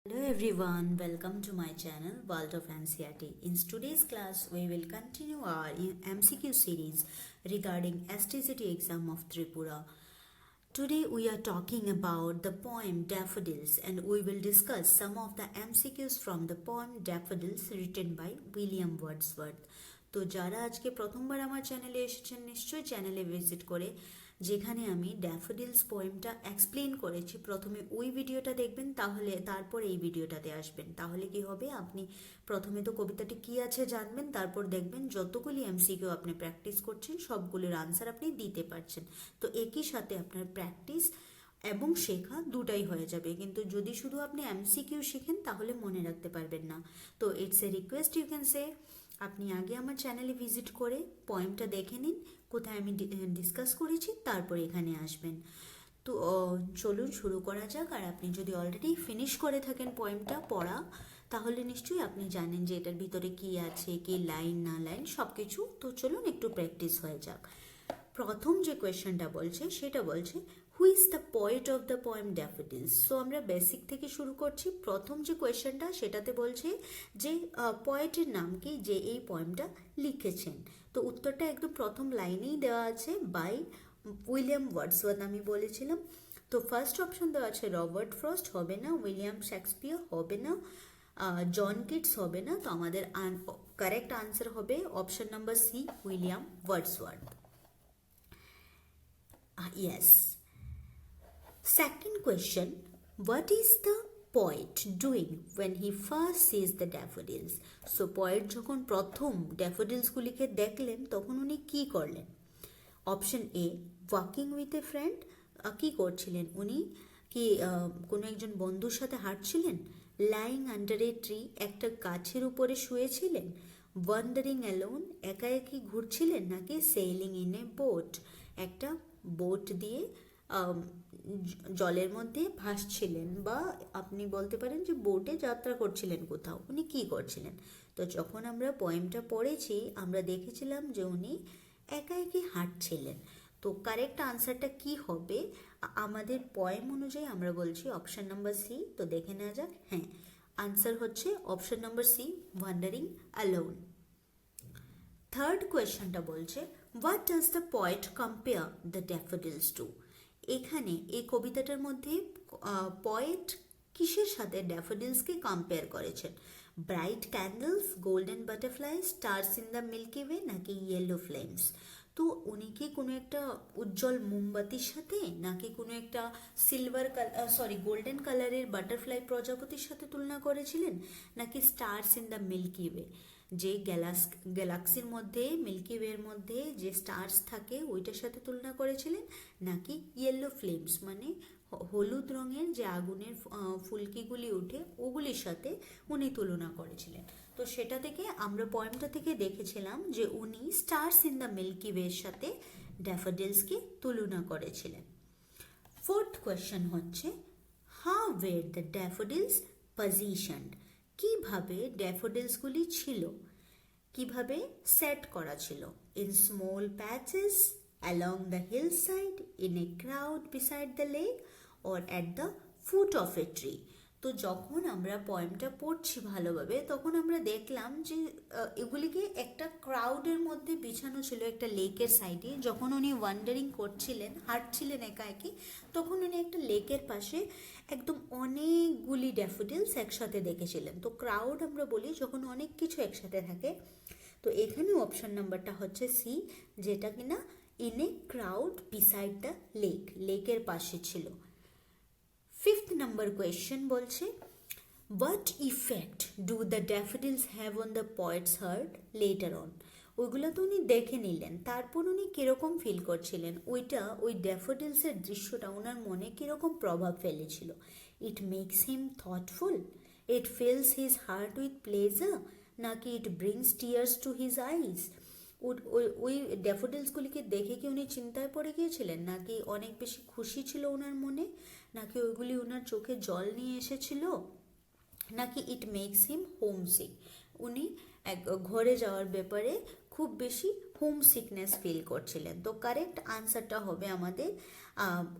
Hello everyone, welcome to my channel World of NCRT. In today's class, we will continue our MCQ series regarding STCT exam of Tripura. Today we are talking about the poem Daffodils and we will discuss some of the MCQs from the poem Daffodils written by William Wordsworth. তো যারা আজকে প্রথমবার আমার চ্যানেলে এসেছেন নিশ্চয়ই চ্যানেলে visit করে যেখানে আমি ড্যাফোডিলস পোয়েমটা এক্সপ্লেন করেছি। প্রথমে ওই ভিডিওটা দেখবেন, তাহলে তারপর এই ভিডিওটাতে আসবেন। তাহলে কি হবে? আপনি প্রথমে তো কবিতাটি কি আছে জানবেন, তারপর দেখবেন যতগুলি এমসিকিউ আপনি প্র্যাকটিস করছেন, সবগুলির আনসার আপনি দিতে পারছেন। তো একই সাথে আপনার প্র্যাকটিস এবং শেখা দুটাই হয়ে যাবে। কিন্তু যদি শুধু আপনি এমসিকিউ শিখেন, তাহলে মনে রাখতে পারবেন না। তো it's a request you can say আপনি আগে আমার চ্যানেলে ভিজিট করে পয়েমটা দেখে নিন, কোথায় আমি ডিসকাস করেছি, তারপর এখানে আসবেন। তো চলুন শুরু করা যাক, আর আপনি যদি অলরেডি ফিনিশ করে থাকেন পয়েমটা পড়া, তাহলে নিশ্চয়ই আপনি জানেন যে এটার ভিতরে কি আছে, কি লাইন না লাইন সব কিছু তো চলুন একটু প্র্যাকটিস হয়ে যাক। প্রথম যে কোয়েশ্চেনটা বলছে, সেটা বলছে who is the poet of the poem daffodils so আমরা বেসিক থেকে শুরু করছি। প্রথম যে কোয়েশ্চেনটা, সেটাতে বলছে যে পয়েটের নাম কি যে এই পয়েমটা লিখেছেন? তো উত্তরটা একদম প্রথম লাইনেই দেওয়া আছে বাই উইলিয়াম ওয়ার্ডসওয়ার্থ আমি বলেছিলাম। তো ফার্স্ট অপশন দেওয়া আছে, রবার্ট ফ্রস্ট, হবে না। উইলিয়াম শেক্সপিয়ার, হবে না। জন কিটস, হবে না। তো আমাদের কারেক্ট আনসার হবে option number C William Wordsworth. Yes. Second question, what is the poet doing when he first sees the daffodils? So, poet যখন প্রথম ড্যাফোডিলসগুলিকে দেখলেন, তখন উনি কি করলেন? Option a walking with a friend কি করছিলেন উনি? কি কোনো একজন বন্ধুর সাথে হাঁটছিলেন? লাইং আন্ডার এ ট্রি একটা গাছের উপরে শুয়েছিলেন? ওয়ান্ডারিং অ্যালোন একা একই ঘুরছিলেন নাকি সেইলিং ইন এ বোট একটা বোট দিয়ে জলের মধ্যে ভাসছিলেন বা আপনি বলতে পারেন যে বোটে যাত্রা করছিলেন কোথাও, উনি কি করছিলেন? তো যখন আমরা পয়েমটা পড়েছি, আমরা দেখেছিলাম যে উনি একা একই হাঁটছিলেন। তো কারেক্ট আনসারটা কি হবে? আমাদের পয়েম অনুযায়ী আমরা বলছি অপশান নাম্বার সি তো দেখে নেওয়া যাক। হ্যাঁ আনসার হচ্ছে option number C wandering alone third কোয়েশ্চনটা বলছে what does the poet compare the daffodils to এখানে এই কবিতাটার মধ্যে পয়েট কিসের সাথে ড্যাফোডিলসকে কম্পেয়ার করেছেন? Bright candles golden butterfly stars in the Milky Way নাকি ইয়েলো ফ্লেমস তো উনি কি কোনো একটা উজ্জ্বল মোমবাতির সাথে নাকি কোনো একটা সিলভার কালার সরি গোল্ডেন কালারের বাটারফ্লাই প্রজাপতির সাথে তুলনা করেছিলেন? নাকি stars in the Milky Way যে গ্যালাক্স গ্যালাক্সির মধ্যে, মিল্কি ওয়ের মধ্যে যে স্টার্স থাকে, ওইটার সাথে তুলনা করেছিলেন নাকি ইয়েলো ফ্লেমস মানে হলুদ রঙের যে আগুনের ফুলকিগুলি ওঠে, ওগুলির সাথে উনি তুলনা করেছিলেন। তো সেটা থেকে আমরা পয়েমটা থেকে দেখেছিলাম যে উনি stars in the milky way সাথে ড্যাফোডিলসকে তুলনা করেছিলেন। ফোর্থ কোয়েশ্চেন হচ্ছে how were the daffodils positioned কীভাবে ড্যাফোডিলসগুলি ছিল? কীভাবে সেট করা ছিল? In small patches along the hill side in a crowd beside the lake or at the foot of a tree তো যখন আমরা পয়েমটা পড়ছি ভালোভাবে, তখন আমরা দেখলাম যে এগুলিকে একটা ক্রাউডের মধ্যে বিছানো ছিল একটা লেকের সাইডে যখন উনি ওয়ান্ডারিং করছিলেন, হাঁটছিলেন একা একই তখন উনি একটা লেকের পাশে একদম অনেকগুলি ড্যাফোডিলস একসাথে দেখেছিলেন। তো ক্রাউড আমরা বলি যখন অনেক কিছু একসাথে থাকে, তো এখানে অপশন নাম্বারটা হচ্ছে সি যেটা কিনা in a crowd beside the lake লেকের পাশে ছিল। ফিফথ নাম্বার কোয়েশ্চেন বলছে what effect do the daffodils have on the poet's heart later on ওইগুলো তো উনি দেখে নিলেন। তারপর উনি কীরকম ফিল করছিলেন? ওইটা, ওই ড্যাফোডিলসের দৃশ্যটা ওনার মনে কীরকম প্রভাব ফেলেছিল? It makes him thoughtful it fills his heart with pleasure নাকি it brings tears to his eyes ওই- ড্যাফোডিলসগুলিকে দেখে কি উনি চিন্তায় পড়ে গিয়েছিলেন? নাকি অনেক বেশি খুশি ছিল ওনার মনে? নাকি ওইগুলি ওনার চোখে জল নিয়ে এসেছিল? নাকি ইট মেক্স হিম হোমসিক উনি এক, ঘরে যাওয়ার ব্যাপারে খুব বেশি হোম সিকনেস ফিল করছিলেন। তো কারেক্ট আনসারটা হবে আমাদের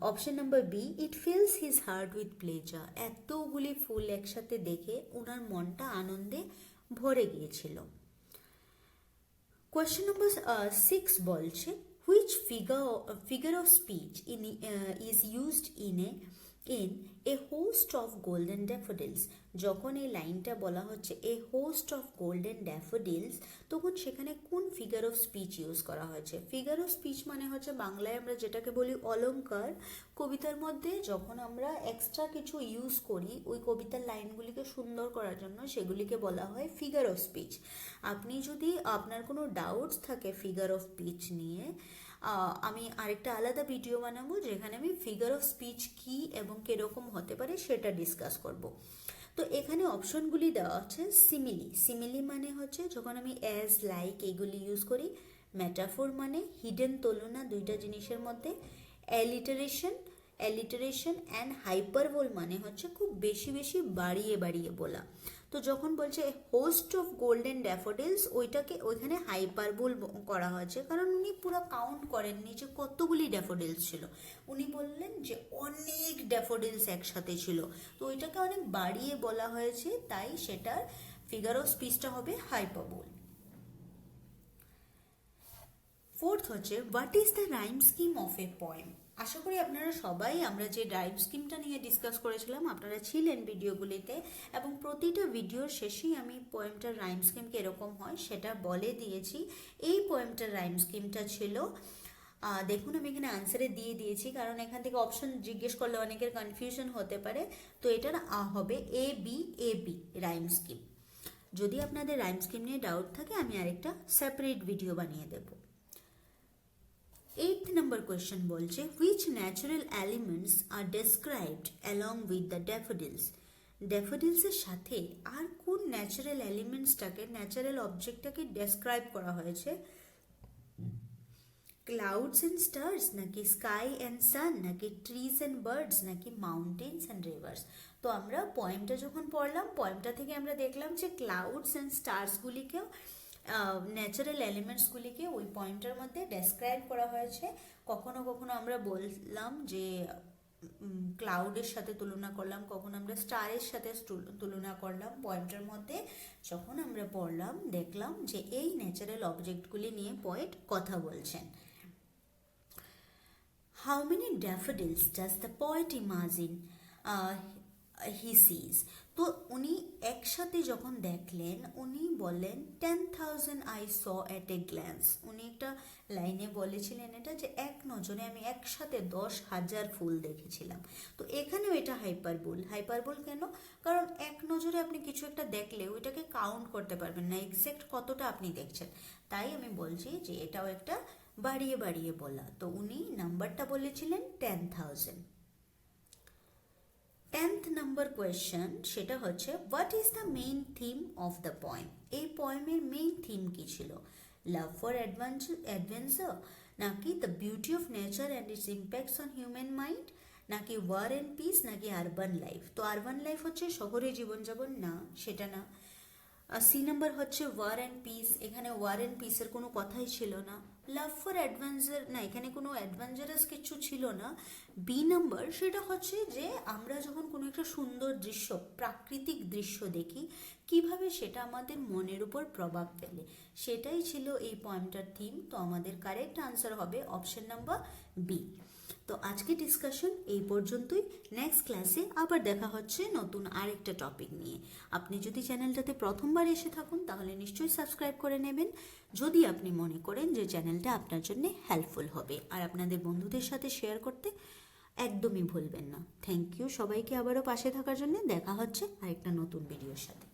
option number B it fills his heart with pleasure এতগুলি ফুল একসাথে দেখে ওনার মনটা আনন্দে ভরে গিয়েছিল। Question number uh, 6 bolche. Which figure uh, figure of speech in, uh, is used in a in a host of golden daffodils যখন এই লাইনটা বলা হচ্ছে a host of golden daffodils তখন সেখানে কোন ফিগার অফ স্পিচ ইউজ করা হয়েছে? ফিগার অফ স্পিচ মানে হচ্ছে বাংলায় আমরা যেটাকে বলি অলঙ্কার। কবিতার মধ্যে যখন আমরা এক্সট্রা কিছু ইউজ করি, ওই কবিতার লাইনগুলিকে সুন্দর করার জন্য সেগুলিকে বলা হয় ফিগার অফ স্পিচ আপনি যদি আপনার কোনো ডাউটস থাকে ফিগার অফ স্পিচ নিয়ে আমি আরেকটা আলাদা ভিডিও বানাবো যেখানে আমি ফিগার অফ স্পিচ কি এবং কীরকম হতে পারে সেটা ডিসকাস করব। তো এখানে অপশনগুলি দেওয়া আছে সিমিলি সিমিলি মানে হচ্ছে যখন আমি অ্যাজ লাইক এগুলি ইউজ করি ম্যাটাফোর মানে হিডেন তুলনা দুইটা জিনিসের মধ্যে অ্যালিটারেশন অ্যালিটারেশন অ্যান্ড হাইপারবোল মানে হচ্ছে খুব বেশি বেশি বাড়িয়ে বাড়িয়ে বলা। তো যখন বলছে হোস্ট অফ গোল্ডেন ড্যাফোডিলস ওইটাকে ওইখানে হাইপারবোল করা হয়েছে। কারণ উনি পুরো কাউন্ট করেননি যে কতগুলি ড্যাফোডিলস ছিল। উনি বললেন যে অনেক ড্যাফোডিলস একসাথে ছিল। তো ওইটাকে অনেক বাড়িয়ে বলা হয়েছে, তাই সেটার ফিগার অফ স্পিচটা হবে হাইপারবোল ফোর্থ হচ্ছে what is the rhyme scheme of a poem আশা করি আপনারা সবাই আমরা যে রাইম স্কিমটা নিয়ে ডিসকাস করেছিলাম, আপনারা ছিলেন ভিডিওগুলিতে এবং প্রতিটা ভিডিওর শেষেই আমি পয়েমটার রাইম স্কিম কীরকম হয়, সেটা বলে দিয়েছি। এই পয়েমটার রাইম স্কিমটা ছিল দেখুন আমি এখানে আনসারে দিয়ে দিয়েছি, কারণ এখান থেকে অপশন জিজ্ঞেস করলে অনেকের কনফিউশন হতে পারে। তো এটার হবে A B A B rhyme scheme যদি আপনাদের রাইম স্কিম নিয়ে ডাউট থাকে, আমি আরেকটা সেপারেট ভিডিও বানিয়ে দেবো। এইট নাম্বার কোয়েশ্চেন বলছে which natural elements are described along with the daffodils ড্যাফোডিলসের সাথে আর কোন ন্যাচারাল এলিমেন্টসটাকে ন্যাচারাল অবজেক্টটাকে ডেসক্রাইব করা হয়েছে? ক্লাউডস অ্যান্ড স্টার্স নাকি স্কাই অ্যান্ড সান নাকি ট্রিজ অ্যান্ড বার্ডস নাকি মাউন্টেন্স অ্যান্ড রিভার্স তো আমরা পয়েমটা যখন পড়লাম পয়েমটা থেকে আমরা দেখলাম যে ক্লাউডস অ্যান্ড স্টার্সগুলিকেও ন্যাচারাল এলিমেন্টসগুলিকে ওই পয়েন্টের মধ্যে ডেসক্রাইব করা হয়েছে। কখনো কখনো আমরা বললাম যে ক্লাউডের সাথে তুলনা করলাম, কখন আমরা স্টারের সাথে তুলনা করলাম। পয়েন্টের মধ্যে যখন আমরা পড়লাম, দেখলাম যে এই ন্যাচারাল অবজেক্টগুলি নিয়ে পয়েট কথা বলছেন। How many daffodils does the poet imagine? He sees? তো উনি একসাথে যখন দেখলেন, উনি বললেন ten thousand I saw at a glance উনি একটা লাইনে বলেছিলেন এটা যে, এক নজরে আমি একসাথে দশ হাজার ফুল দেখেছিলাম। তো এখানেও এটা হাইপারবোল হাইপারবোল কেন? কারণ এক নজরে আপনি কিছু একটা দেখলে ওইটাকে কাউন্ট করতে পারবেন না এক্স্যাক্ট কতটা আপনি দেখছেন। তাই আমি বলছি যে, এটাও একটা বাড়িয়ে বাড়িয়ে বলা। তো উনি নাম্বারটা বলেছিলেন ten thousand tenth number question, সেটা হচ্ছে what is the main theme of the poem এই পয়েমের মেইন থিম কী ছিল? লাভ ফর অ্যাডভেঞ্চার নাকি the beauty of nature and its impacts on human mind নাকি ওয়ার অ্যান্ড পিস নাকি urban life তো আরবান লাইফ হচ্ছে শহরে জীবনযাপন? না, সেটা না। সি নাম্বার হচ্ছে ওয়ার অ্যান্ড পিস এখানে ওয়ার অ্যান্ড পিসের কোনো কথাই ছিল না। লাভ ফর অ্যাডভেঞ্চার না, এখানে কোনো অ্যাডভেঞ্চারাস কিছু ছিল না। বি নাম্বার সেটা হচ্ছে যে আমরা যখন কোনো একটা সুন্দর দৃশ্য, প্রাকৃতিক দৃশ্য দেখি, কীভাবে সেটা আমাদের মনের উপর প্রভাব ফেলে। সেটাই ছিল এই পয়েন্টটার থিম তো আমাদের কারেক্ট আনসার হবে অপশন নাম্বার বি তো আজকে ডিসকাশন এই পর্যন্তই। নেক্সট ক্লাসে আবার দেখা হচ্ছে নতুন আরেকটা টপিক নিয়ে। আপনি যদি চ্যানেলটাতে প্রথমবার এসে থাকুন, তাহলে নিশ্চয়ই সাবস্ক্রাইব করে নেবেন। যদি আপনি মনে করেন যে চ্যানেলটা আপনার জন্য হেল্পফুল হবে, আর আপনাদের বন্ধুদের সাথে শেয়ার করতে একদমই ভুলবেন না। থ্যাংক ইউ সবাইকে আবারও পাশে থাকার জন্য। দেখা হচ্ছে আরেকটা নতুন ভিডিওর সাথে।